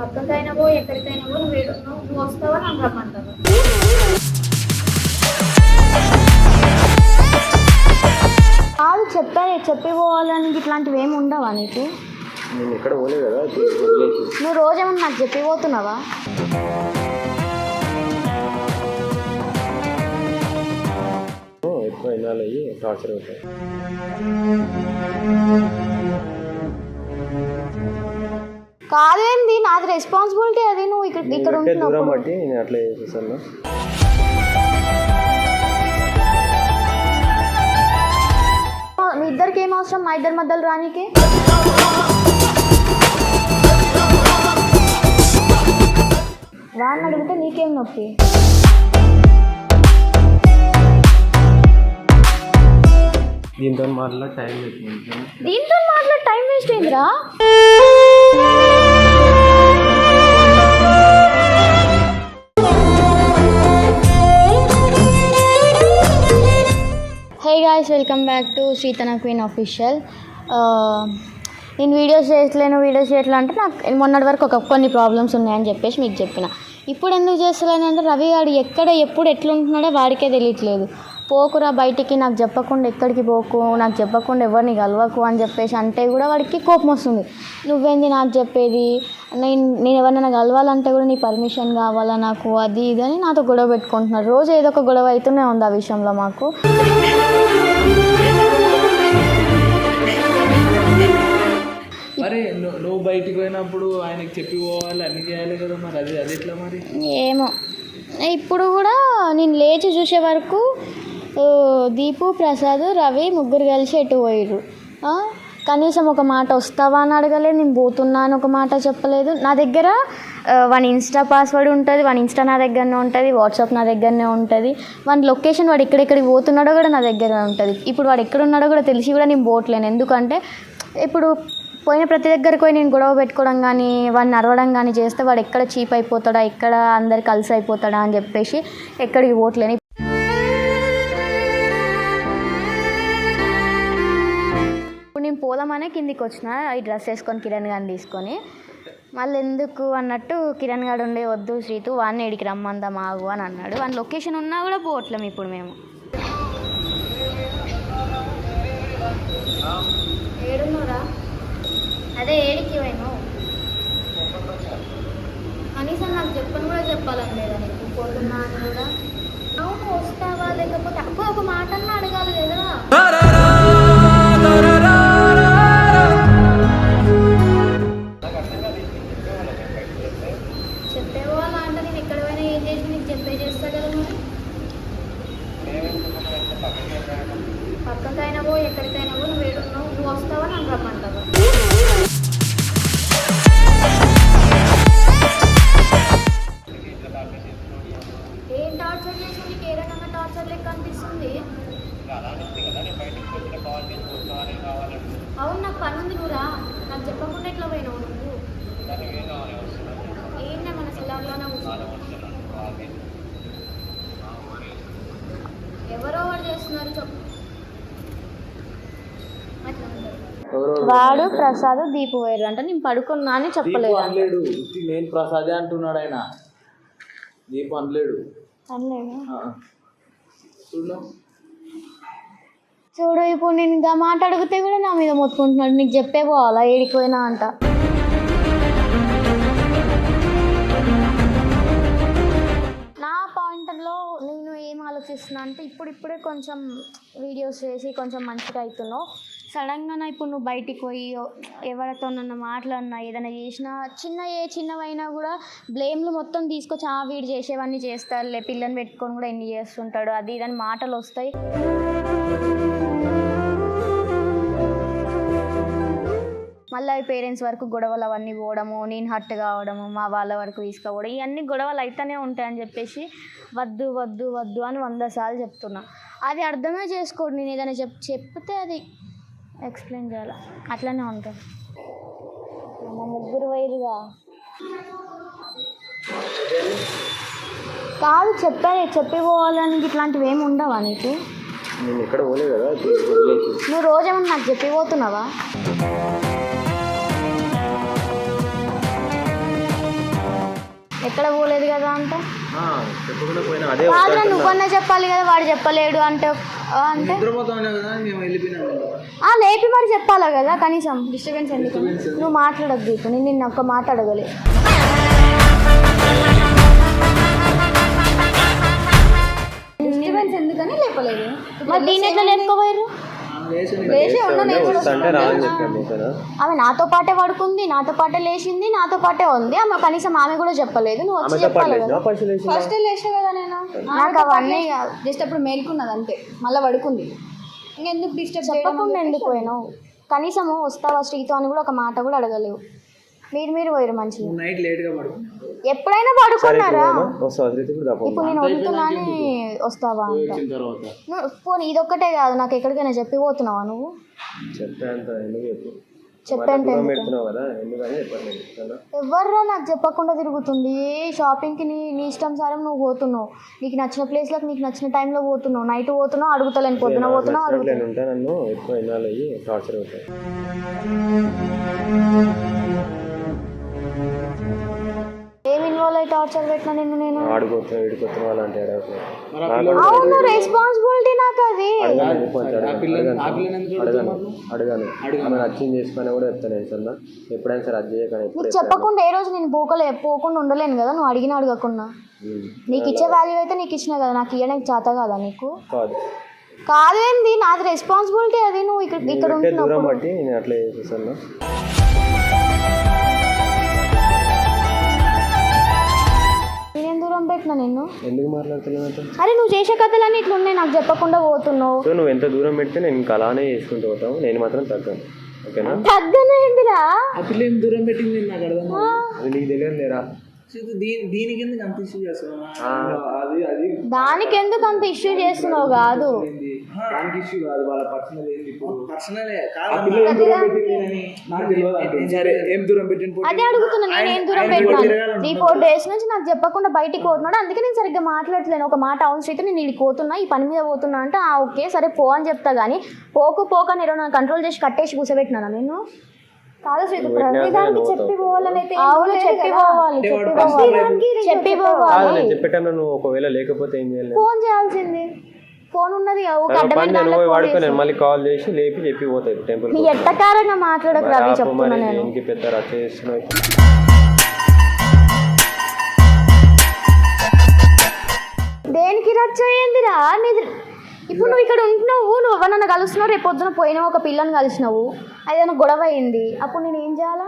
పక్కకైనా పో ఎక్కడికైనా పో నువ్వు ఏడున్నావు నువ్వు వస్తావా నన్ను రమ్మంటావా? కాదు చెప్పా చెప్పి పోవాలని ఇట్లాంటివి ఏమి ఉండవా నీకు? నేను ఎక్కడ పోలేదు కదా నువ్వు రోజేమన్నా నాకు చెప్పి పోతున్నావా ఎక్కువ అయ్యి టార్చర్ అవుతాయి. కాదేంది నాది రెస్పాన్సిబిలిటీ అది నువ్వు ఇక్కడ ఇక్కడ దూరం ఉంటున్నావు బట్టి నేను అట్లా చేసేసాను మీ ఇద్దరికి ఏం అవసరం? మా ఇద్దరి మధ్యలో రానికి? వాడిని అడిగితే నీకేం నొప్పి? దీంతో మాట్లాడి టైం పెట్టింది దీంతో మాట్లాడి టైం వేస్ట్ అయిందిరా. Hey guys welcome back to Srithana queen official నేను వీడియోస్ చేయట్లేను వీడియోస్ చేయట్లే అంటే నాకు మొన్నటి వరకు ఒక కొన్ని ప్రాబ్లమ్స్ ఉన్నాయని చెప్పేసి మీకు చెప్పిన. ఇప్పుడు ఎందుకు చేస్తలేనంటే రవి గారు ఎక్కడ ఎప్పుడు ఎట్లుంటున్నాడో వాడికే తెలియట్లేదు. పోకురా బయటికి నాకు చెప్పకుండా ఎక్కడికి పోకు నాకు చెప్పకుండా ఎవరిని కలవకు అని చెప్పేసి అంటే కూడా వాడికి కోపం వస్తుంది. నువ్వేంది నాకు చెప్పేది? నేను నేను ఎవరినైనా కలవాలంటే కూడా నీ పర్మిషన్ కావాలా నాకు? అది ఇది అని నాతో గొడవ పెట్టుకుంటున్నారు. రోజు ఏదో ఒక గొడవ అవుతూనే ఉంది ఆ విషయంలో మాకు. మరి నువ్వు బయటికి పోయినప్పుడు ఆయనకి చెప్పి పోవాలి అన్ని చేయాలి కదా మరి? అది అది ఎట్లా మరి? ఏమో. ఇప్పుడు కూడా నేను లేచి చూసే వరకు దీపు ప్రసాద్ రవి ముగ్గురు కలిసి ఎటు పోయారు కనీసం ఒక మాట వస్తావా అని అడగలేదు నేను పోతున్నా అని ఒక మాట చెప్పలేదు. నా దగ్గర వన్ ఇన్స్టా పాస్వర్డ్ ఉంటుంది వన్ ఇన్స్టా నా దగ్గరనే ఉంటుంది వాట్సాప్ నా దగ్గరనే ఉంటుంది. వాని లొకేషన్ వాడు ఎక్కడెక్కడికి పోతున్నాడో కూడా నా దగ్గర ఉంటుంది. ఇప్పుడు వాడు ఎక్కడ ఉన్నాడో కూడా తెలిసి కూడా నేను పోవట్లేను. ఎందుకంటే ఇప్పుడు పోయిన ప్రతి దగ్గరికి పోయి నేను గొడవ పెట్టుకోవడం కానీ వాడిని అరవడం కానీ చేస్తే వాడు ఎక్కడ చీప్ అయిపోతాడా ఎక్కడ అందరు కలిసి అయిపోతాడా అని చెప్పేసి ఎక్కడికి పోవట్లేను. పోదామనే కిందికి వచ్చిన ఈ డ్రెస్ వేసుకొని కిరణ్ గారిని తీసుకొని. మళ్ళీ ఎందుకు అన్నట్టు కిరణ్ గారు ఉండే వద్దు శ్రీతు వాడిని ఇడికి రమ్మందాం ఆగు అని అన్నాడు. వాని లొకేషన్ ఉన్నా కూడా పోవట్లేము ఇప్పుడు మేము. ఏడున్నారా? అదే ఏడికి పోయినావు కనీసం నాకు చెప్పని కూడా చెప్పాలని లేదా నీకు? పోతున్నా అని కూడా. అవును వస్తావా? లేకపోతే అప్పుడు ఒక మాట అన్నా అడగాలి కదా. ఏం చేసి నీకు చెప్పే చేస్తా కదా మరి? పక్కకైనా పో ఎక్కడికైనా పో నువ్వు ఏడున్నావు? నువ్వు వస్తావా? నన్ను రమ్మంటావా వాడు ప్రసాద్ దీపు వేరు అంటే నేను పడుకున్నా అని చెప్పలేదు అనలేడు. ఉత్తి నేను ప్రసాదే అంటున్నాడు ఆయన. దీపు అనలేడు. అనలేదు. చూడు చూడు ఇప్పుడు నేను ఇంకా మాట అడిగితే కూడా నా మీద మొత్తుకుంటున్నాడు. నీకు చెప్పే పోవాలా? ఏడికి పోయినా అంట. నా పాయింట్లో నేను ఏం ఆలోచిస్తున్నా అంటే ఇప్పుడు ఇప్పుడే కొంచెం వీడియోస్ చేసి కొంచెం మంచిగా అవుతున్నావు సడన్గా నా ఇప్పుడు నువ్వు బయటికి పోయి ఎవరితో నన్ను మాట్లాడినా ఏదైనా చేసినా చిన్న ఏ చిన్నవైనా కూడా బ్లేమ్లు మొత్తం తీసుకొచ్చి ఆ వీడు చేసేవన్నీ చేస్తారులే పిల్లని పెట్టుకొని కూడా ఎన్ని చేస్తుంటాడు? అది ఇదని మాటలు వస్తాయి. మళ్ళీ పేరెంట్స్ వరకు గొడవలు అవన్నీ పోవడము నేను హట్ కావడము మా వాళ్ళ వరకు తీసుకుపోవడం ఇవన్నీ గొడవలు అయితేనే ఉంటాయని చెప్పేసి వద్దు వద్దు వద్దు అని వంద సార్లు చెప్తున్నా. అది అర్థమే చేసుకోండి. నేను ఏదైనా చెప్ చెప్తే అది ఎక్స్ప్లెయిన్ చేయాలి? అట్లనే ఉంటుంది. మా ముగ్గురు వైరుగా? కాదు చెప్పా చెప్పి పోవాలని ఇట్లాంటివి ఏమి ఉండవా నీకు? నేను ఎక్కడ పోలేదు కదా వదిలేసి. నువ్వు రోజేమన్నా నాకు చెప్పి పోతున్నావా ఎక్కడ పోలేదు కదా అంట ఆ, చెప్పకుండా పోయినా అదే కాదురా వద్దంటున్నా. నువ్వన్నా చెప్పాలి కదా వాడు చెప్పలేడు అంటే ఆ, అంటే? లేపి మరి చెప్పాలా కదా కనీసం. డిస్టర్బెన్స్ ఎందుకు? నువ్వు మాట్లాడద్దు ఇప్పుడు నేను నిన్న ఒక్క మాట అడగలే. డిస్టర్బెన్స్ ఎందుకని లేపలేదు? మరి దీని ఎట్లా లేపుకోపోయారు లేచి ఉన్నా నేను కూడా ఆమె నాతో పాటే పడుకుంది నాతో పాటే లేచింది నాతో పాటే ఉంది. ఆమె కనీసం ఆమె కూడా చెప్పలేదు. నువ్వు వచ్చి చెప్పాలి కదా? ఫస్ట్ లేచిన కదా నేను? నాకు అవన్నీ కాదు. జస్ట్ అప్పుడు మేల్కున్నది అంతే. మళ్ళీ పడుకుంది. ఇంకెందుకు డిస్టర్బ్ చెప్పకుండా ఎందుకు పోయినావు? కనీసము వస్తావా శ్రీతో అని కూడా ఒక మాట కూడా అడగలేవు. మీరు మీరు పోయారు మంచిగా. నైట్ లేట్గా పడుకున్నాం ఎప్పుడైనా సరే పడుకున్నారా ఇప్పుడు నేను వదులుతున్నాను వస్తావా అంట. వచ్చిన తర్వాత. నువ్వు పోనీ ఇదొక్కటే కాదు నాకు ఎక్కడికైనా చెప్పి పోతున్నావా నువ్వు? ఎవర్రా నాకు చెప్పకుండా తిరుగుతుంది? ఏ షాపింగ్కి నీ నీ ఇష్టం సారం నువ్వు పోతున్నావు? నీకు నచ్చిన ప్లేస్లకు నీకు నచ్చిన టైంలో పోతున్నావు? నైట్ పోతున్నావు అడుగుతలేను పొద్దున పోతున్నావు అడుగుతా నన్ను. ఎక్కువ టార్చర్ అవుతాయి టార్చర్ పెట్టినా నిన్ను నేను. ఆడుకోతున్నావు ఈడుకోతున్నావు అలాంటి అడగట్లేదు అవును రెస్పాన్సిబిలిటీ నాకు అది. అడగాను అడగాను. ఆమె నచ్చింది చేసుకుని కూడా చెప్తాను నేను సన్నా ఎప్పుడైనా సరే అది చేయకని నీకు చెప్పకుండా ఏ రోజు నేను పోకలే పోకుండా ఉండలేను కదా నువ్వు అడిగిన అడగకుండా. నీకు ఇచ్చే వాల్యూ అయితే నీకు ఇచ్చిన కదా నాకు ఇవ్వడానికి చేత కదా నీకు? కాదు. కాదు ఏంది నాది రెస్పాన్సిబిలిటీ అది నువ్వు ఇక్కడ ఇక్కడ ఉంటున్నావు బట్టి నేను అట్లా చేసేసాను నేనేం దూరం పెట్టినా నిన్ను? ఎందుకు మాట్లాడుతున్నావు? అరే నువ్వు చేసే కథలన్నీ ఇట్లున్నాయి నాకు చెప్పకుండా పోతున్నావు. సో నువ్వు ఎంత దూరం పెడితే నేను ఇంకా అలానే చేసుకుంటూ పోతావు. నేను మాత్రం తగ్గాను. ఓకేనా? తగ్గను ఏందిరా ఆ పిల్ల ఏం దూరం పెట్టింది నాకు అర్థం. అది నీకు తెలియదు లేరా దీనికి ఎందుకు అంత ఇష్యూ చేస్తున్నావు. అది అది. దానికి ఎందుకు అంత ఇష్యూ చేస్తున్నావు కాదు. ఏంది? దానికి ఇష్యూ కాదు వాళ్ళ పర్సనల్ ఏంది ఇప్పుడు? పర్సనలే కాదు ఆ పిల్ల ఏం దూరం పెట్టింది నాకు తెలియదు అంటే. సరే ఏం దూరం పెట్టింది అదే అడుగుతున్నా నేను ఏం దూరం పెట్టినాను త్రీ ఫోర్ డేస్ నుంచి నాకు చెప్పకుండా బయటికి పోతున్నాడు. అందుకే నేను సరిగ్గా మాట్లాడట్లేను. ఒక మాట అవును శ్రీత నేను ఇడికి పోతున్నా ఈ పని మీద పోతున్నా అంటే ఆ ఓకే సరే పో అని చెప్తా కానీ పోకు పోక నేను కంట్రోల్ చేసి కట్టేసి కూర్చోబెట్టినానా నేను కాదు శ్రీతు ప్రతి దానికి చెప్పి పోవాలని అయితే ఏం అవును లేదు చెప్పి కదా. పోవాలి చెప్పి పోవాలి. చెప్పి కాదు పోవాలి. నేను చెప్పే టైంలో నువ్వు ఒకవేళ లేకపోతే ఏం చేయాలి. ఫోన్ చేయాల్సింది. ఫోన్ ఉన్నది మళ్ళీ కాల్ చేసి లేపి చెప్పి పోతాయి టెంపుల్ నీ ఎట్టకారంగా మాట్లాడకు రవి చెప్తున్నా నేను. దేనికి పెద్ద రచ్చ చేస్తున్నావు దేనికి రచ్చ అయ్యిందిరా? ఇప్పుడు నువ్వు ఇక్కడ ఉంటున్నావు నువ్వు ఎవరన్నా కలుస్తున్నావు? రేపు పొద్దున పోయినావు ఒక పిల్లని కలిసినావు. ఏదైనా గొడవ అయింది. అప్పుడు నేను ఏం చేయాలా?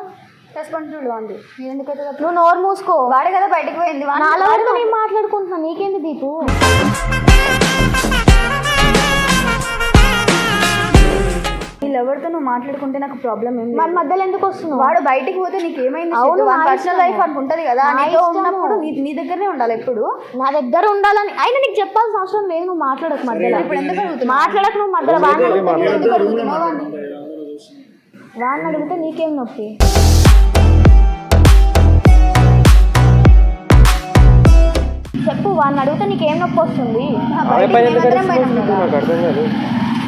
రెస్పాన్సిబిలిటీ ఎందుకైతే నువ్వు నోరు మూసుకో. వాడే కదా బయటకు పోయింది. వాడిని- నాలో వరకు నేను మాట్లాడుకుంటున్నా. నీకేంది దీపు? ఎవరితో నువ్వు మాట్లాడుకుంటే నాకు ప్రాబ్లం ఏం లేదు. మన మధ్యలో ఎందుకు వస్తున్నావు? వాడు బయటికి పోతే నీకు ఏమైంది? అవును, నా పర్సనల్. లైఫ్ అనుకుంటది కదా నా నీతో. ఉన్నప్పుడు నీ నీ దగ్గరనే ఉండాలి ఎప్పుడు. నా దగ్గర ఉండాలని అయినా నీకు చెప్పాల్సిన అవసరం లేదు నువ్వు మాట్లాడకు మధ్యలో. ఇప్పుడు ఎందుకు? మాట్లాడకు నువ్వు మధ్యలో వాడిని అడిగితే నీకేం నొప్పి? చెప్పు వాడిని అడిగితే నీకేం నొప్పి వస్తుంది?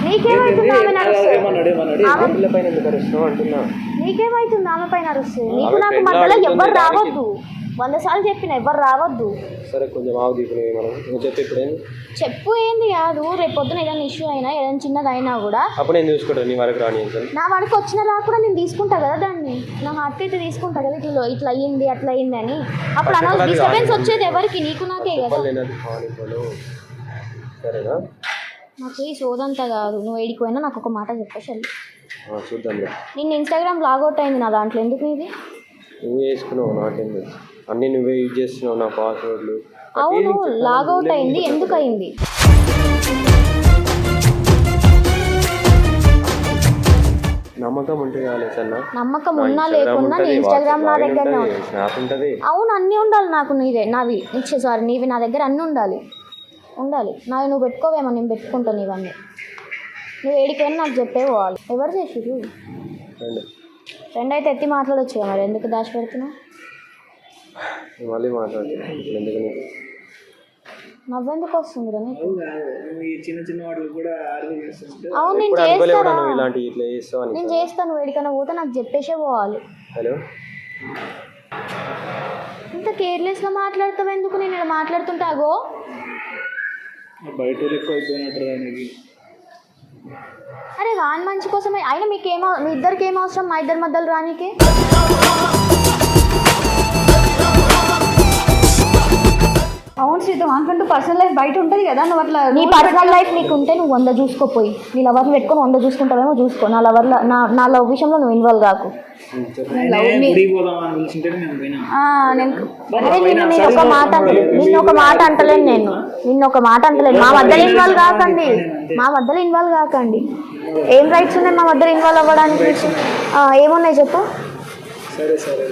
నీకేమైతుంది ఆమె పైన నీకేమైతుంది ఆమె అరుస్తే నీకు నాకు మధ్యలో దానికి- రావద్దు. వంద సార్లు చెప్పిన ఎవ్వరు రావద్దు. సరే కొంచెం ఆవు దీపుని మనం. నువ్వు చెప్పి ఏంది? కాదు. రేపు పొద్దున ఏదైనా ఇష్యూ అయినా ఏదైనా చిన్నది అయినా కూడా. అప్పుడు నేను చూసుకుంటాను. నీ వరకు రాని నా వాడికి వచ్చిన రా కూడా నేను తీసుకుంటా కదా దాన్ని. నా హార్ట్ అయితే తీసుకుంటా కదా ఇట్లా ఇట్లా అయ్యింది అట్లా అయ్యింది అని. అప్పుడు అన్న అది డిస్టర్బెన్స్. వచ్చేది ఎవరికి? నీకు నాకే కదా. సరేనా? నాకు ఈ సోదంతా కాదు. నువ్వు ఏడికి పోయినా నాకు ఒక మాట చెప్పేసి చూద్దాం. నిన్న ఇన్స్టాగ్రామ్ లాగౌట్ అయింది నా దాంట్లో. ఎందుకు నీది నువ్వు వేసుకున్నావు నాకేం తెలుసు. అన్నీ నువ్వే యూజ్ చేస్తున్నావు నా పాస్వర్డ్లు అవును లాగౌట్ అయింది. ఎందుకు అయింది? నమ్మకం ఉంటే కావాలి సన్న నమ్మకం ఉన్నా లేకున్నా నీ ఇన్స్టాగ్రామ్ నా దగ్గరనే ఉంటుంది అవును అన్నీ ఉండాలి నాకు నీదే నావి. సారీ నీవి నా దగ్గర అన్నీ ఉండాలి. ఉండాలి. నావి నువ్వు పెట్టుకోవేమో నేను పెట్టుకుంటాను ఇవన్నీ. నువ్వు ఏడికైనా నాకు చెప్పే పోవాలి. ఎవరు చేసిరు రండి. ఫ్రెండ్ అయితే ఎత్తి మాట్లాడొచ్చు మరి. ఎందుకు దాచి పెడుతున్నావు? మళ్ళీ మాట్లాడుతున్నాను నవ్వెందుకు వస్తుంది చిన్న చిన్న వాటికి కూడా అవును నేను చేస్తాను నువ్వు ఇలాంటి ఇట్లా చేస్తావు అని నేను చేస్తాను నువ్వు ఎడికైనా పోతే నాకు చెప్పేసే పోవాలి. హలో? ఇంత కేర్లెస్గా మాట్లాడతావు ఎందుకు? నేను ఇలా మాట్లాడుతుంటే అగో. బయట ఎక్కువ అయిపోయినట్టు అరే వాన్ మంచి కోసమే. అయినా మీకేమో మీ ఇద్దరికి ఏం అవసరం మా ఇద్దరి మధ్యలో రానికే? అవును సీత వానికంటూ పర్సనల్ లైఫ్ బయట ఉంటుంది కదా నువ్వు అట్లా నీ పర్సనల్ లైఫ్ నీకు ఉంటే నువ్వు వంద చూసుకోపోయి నీ లవర్ని పెట్టుకొని వంద చూసుకుంటావేమో చూసుకో. నా లవర్ నా నా లవ్ విషయంలో నువ్వు ఇన్వాల్వ్ కాకు. నేను పోయినా? ఆ, నేను అరే నిన్ను నేను ఒక మాట నిన్ను ఒక మాట అంటలేను నేను. నిన్ను ఒక మాట అంటలేను. మా మధ్యలో ఇన్వాల్వ్ కాకండి. మా మధ్యలో ఇన్వాల్వ్ కాకండి. ఏం రైట్స్ ఉన్నాయి మా మధ్యలో ఇన్వాల్వ్ అవ్వడానికి? ఏమున్నాయి చెప్పు? సరే సరే.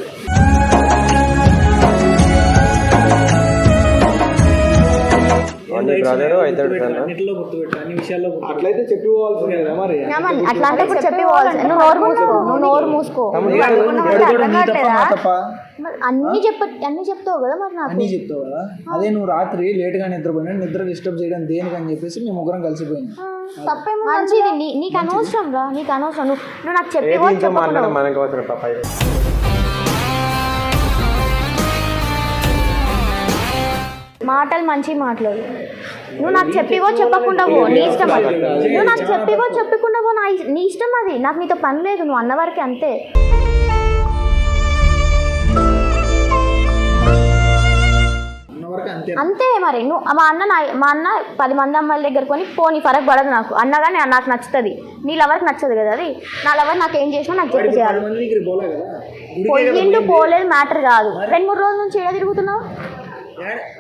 బ్రదర్ అవుతాడు కదా అన్నిటిలో గుర్తుపెట్టు అన్ని విషయాల్లో అట్లయితే చెప్పి పోవాల్సిందే కదా మరి. ఏమన్ అట్లా అంటే ఇప్పుడు చెప్పి పోవాలి నువ్వు నోరు మూసుకో. నువ్వు నోరు మూసుకో. తప్ప మరి అన్ని చెప్ప అన్ని చెప్తావు కదా మరి నాకు. అన్నీ చెప్తావు కదా. అదే నువ్వు రాత్రి లేట్గా నిద్రపోయినా నిద్ర డిస్టర్బ్ చేయడం దేనికని చెప్పేసి మేము ముగ్గురం కలిసిపోయినాం. తప్పేమో మంచిది. నీ- నీకు అనవసరం రా నీకు అనవసరం. నువ్వు నువ్వు నాకు చెప్పి మాటలు మంచి మాట్లాడు. నువ్వు నాకు చెప్పివో చెప్పకుండా పో నీ ఇష్టం అది. నువ్వు నాకు చెప్పివో చెప్పకుండా పో నా నీ ఇష్టం అది. నాకు నీతో పని లేదు నువ్వు అన్నవరకే అంతే. అంతే. అంతే మరి. నువ్వు మా అన్న నా మా అన్న పది మంది అమ్మాయిల దగ్గర కొని పోనీ ఫరక్ పడదు నాకు. అన్నగానే నాకు నచ్చుతుంది. నీ లవర్కి నచ్చదు కదా అది. నా లవర్ నాకు ఏం చేసినా నాకు చెప్పి చేయాలి. పొయ్యిండు పోలేదు మ్యాటర్ కాదు. రెండు మూడు రోజుల నుంచి ఏడ తిరుగుతున్నావు?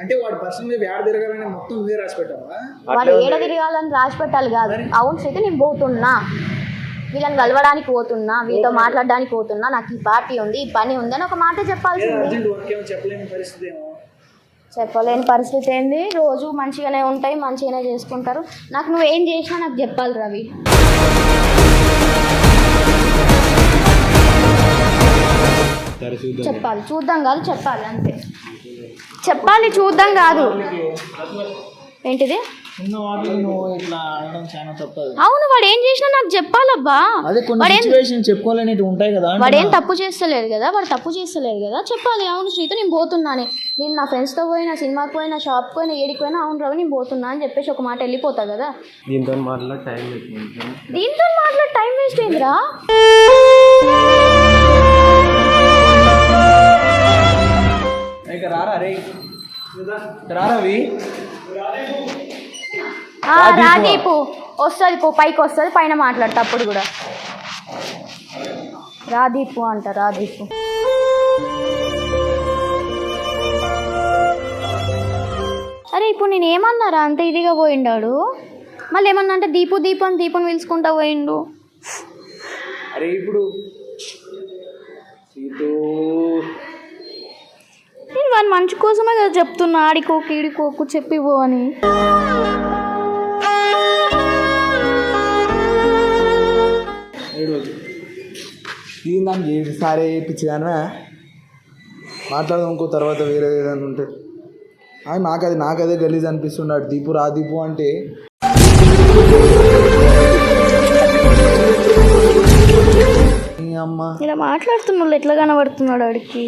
అంటే వాడి పర్సన్ మీద యాడ్ తిరగాలని మొత్తం నువ్వే రాసి పెట్టావా? వాడు ఏడ తిరగాలని రాసి పెట్టాలి కాదు. అవును అయితే నేను పోతున్నా. వీళ్ళని కలవడానికి పోతున్నా వీళ్ళతో మాట్లాడడానికి పోతున్నా. నాకు ఈ పార్టీ ఉంది ఈ పని ఉంది అని ఒక మాట చెప్పాల్సింది. చెప్పలేని పరిస్థితి ఏంది? రోజు మంచిగానే ఉంటాయి మంచిగానే చేసుకుంటారు. నాకు నువ్వు ఏం చేసినా నాకు చెప్పాలి రవి. చెప్పాలి. చూద్దాం కాదు చెప్పాలి అంతే. చెప్పాలి చూద్దాం కాదు. ఏంటిది? అవును వాడు ఏం చేసినా నాకు చెప్పాలబ్బా. చెప్పుకోలేనివి ఉంటాయి కదా వాడేం తప్పు చేస్తలేడు కదా వాడు తప్పు చేస్తలేడు కదా. చెప్పాలి అవును శ్రీత నేను పోతున్నానే. నేను నా ఫ్రెండ్స్తో పోయినా సినిమాకి పోయినా షాప్కి పోయినా ఏడికి పోయినా అవును రవి నేను పోతున్నా అని చెప్పేసి ఒక మాట వెళ్ళిపోతా కదా. దీంతో మాట్లాడి టైం పెట్టింది దీంతో మాట్లాడి టైం వేస్ట్ అయిందిరా ఇక రారా రే? రారవి ఆ, రాదీపు. వస్తుంది పో పైకి వస్తుంది పైన మాట్లాడతా అప్పుడు కూడా. రాదీపు అంట రాదీపు. అరే ఇప్పుడు నేను ఏమన్నారా? అంత ఇదిగా పోయిండాడు. మళ్ళీ ఏమన్నా అంటే దీపు దీపం దీపం పిలుచుకుంటా పోయిండు. అరే ఇప్పుడు. వాని మంచి కోసమే కదా చెప్తున్నా. ఆడికోకు ఈడికోకు చెప్పి పో అని. ఏడు సారే పిచ్చి కానీ మాట్లాడదాం ఇంకో తర్వాత వేరే ఏదైనా ఉంటే. నాకు అది నాకు అదే గలీజ్ అనిపిస్తున్నాడు దీపు రా దీపు అంటే. అమ్మ? ఇలా మాట్లాడుతున్నాడు ఎట్లా కనబడుతున్నాడు ఆడికి?